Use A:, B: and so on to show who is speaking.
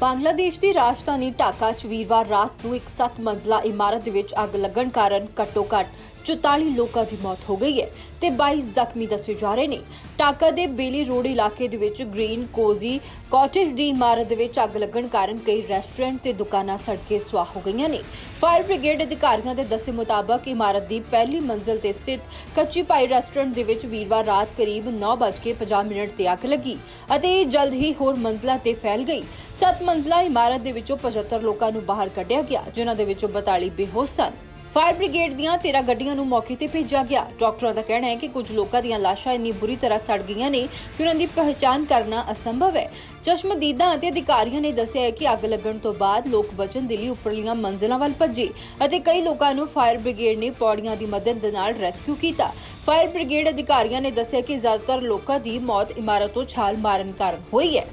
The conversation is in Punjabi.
A: ਬੰਗਲਾਦੇਸ਼ ਦੀ ਰਾਜਧਾਨੀ ਢਾਕਾ 'ਚ ਵੀਰਵਾਰ ਰਾਤ ਨੂੰ ਇੱਕ ਸੱਤ ਮੰਜ਼ਲਾ ਇਮਾਰਤ ਦੇ ਵਿੱਚ ਅੱਗ ਲੱਗਣ ਕਾਰਨ ਘੱਟੋ-ਘੱਟ 44 ਲੋਕਾਂ ਦੀ ਮੌਤ ਹੋ ਗਈ ਹੈ ਤੇ 22 ਜ਼ਖਮੀ ਦੱਸੇ ਜਾ ਰਹੇ ਨੇ। ਢਾਕਾ ਦੇ ਬੇਲੀ ਰੋਡ ਇਲਾਕੇ ਦੇ ਵਿੱਚ ਗ੍ਰੀਨ, ਕੋਜ਼ੀ, ਕਾਟੇਜ ਦੀ ਇਮਾਰਤ ਦੇ ਵਿੱਚ ਅੱਗ ਲੱਗਣ ਕਾਰਨ ਕਈ ਰੈਸਟੋਰੈਂਟ ਤੇ ਦੁਕਾਨਾਂ ਸੜ ਕੇ ਸੁਆਹ ਹੋ ਗਈਆਂ ਨੇ। ਫਾਇਰ ਬ੍ਰਿਗੇਡ ਅਧਿਕਾਰੀਆਂ ਦੇ ਦੱਸੇ ਮੁਤਾਬਕ ਇਮਾਰਤ ਦੀ ਪਹਿਲੀ ਮੰਜ਼ਲ ਤੇ ਸਥਿਤ ਕੱਚੀ ਪਾਈ ਰੈਸਟੋਰੈਂਟ ਦੇ ਵਿੱਚ ਵੀਰਵਾਰ ਰਾਤ ਕਰੀਬ 9:50 ਮਿੰਟ ਤੇ ਅੱਗ ਲੱਗੀ ਅਤੇ ਇਹ ਜਲਦ ਹੀ ਹੋਰ ਮੰਜ਼ਲਾਂ ਤੇ ਫੈਲ ਗਈ। ਸੱਤ ਮੰਜ਼ਲਾ ਇਮਾਰਤ ਦੇ ਵਿੱਚੋਂ 75 ਲੋਕਾਂ ਨੂੰ ਬਾਹਰ ਕੱਢਿਆ ਗਿਆ, ਜਿਨ੍ਹਾਂ ਦੇ ਵਿੱਚੋਂ 42 ਬੇਹੋਸ਼ ਸਨ। ਫਾਇਰ ਬ੍ਰਿਗੇਡ ਦੀਆਂ 13 ਗੱਡੀਆਂ ਨੂੰ ਮੌਕੇ ਤੇ ਭੇਜਿਆ ਗਿਆ। ਡਾਕਟਰਾਂ ਦਾ ਕਹਿਣਾ ਹੈ ਕਿ ਕੁਝ ਲੋਕਾਂ ਦੀਆਂ ਲਾਸ਼ਾਂ ਇੰਨੀ ਬੁਰੀ ਤਰ੍ਹਾਂ ਸੜ ਗਈਆਂ ਨੇ ਕਿ ਉਹਨਾਂ ਦੀ ਪਹਿਚਾਣ ਕਰਨਾ ਅਸੰਭਵ ਹੈ। ਚਸ਼ਮਦੀਦਾਂ ਅਤੇ ਅਧਿਕਾਰੀਆਂ ਨੇ ਦੱਸਿਆ ਹੈ ਕਿ ਅੱਗ ਲੱਗਣ ਤੋਂ ਬਾਅਦ ਲੋਕ ਬਚਣ ਦੇ ਲਈ ਉੱਪਰਲੀਆਂ ਮੰਜ਼ਿਲਾਂ ਵੱਲ ਭੱਜੇ ਅਤੇ ਕਈ ਲੋਕਾਂ ਨੂੰ ਫਾਇਰ ਬ੍ਰਿਗੇਡ ਨੇ ਪੌੜੀਆਂ ਦੀ ਮਦਦ ਦੇ ਨਾਲ ਰੈਸਕਿਊ ਕੀਤਾ। ਫਾਇਰ ਬ੍ਰਿਗੇਡ ਅਧਿਕਾਰੀਆਂ ਨੇ ਦੱਸਿਆ ਕਿ ਜ਼ਿਆਦਾਤਰ ਲੋਕਾਂ ਦੀ ਮੌਤ ਇਮਾਰਤ ਤੋਂ ਛਾਲ ਮਾਰਨ ਕਾਰਨ ਹੋਈ ਹੈ।